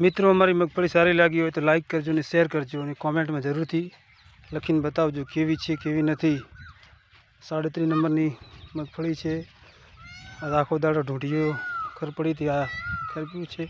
મિત્રો, અમારી મગફળી સારી લાગી હોય તો લાઇક કરજો અને શેર કરજો અને કોમેન્ટમાં જરૂરથી લખીને બતાવજો કેવી છે, કેવી નથી. સાડત્રીસ નંબરની મગફળી છે. આ આખો દાડો ઢૂંઢીઓ ખરપડીથી આ ખરપ્યું છે.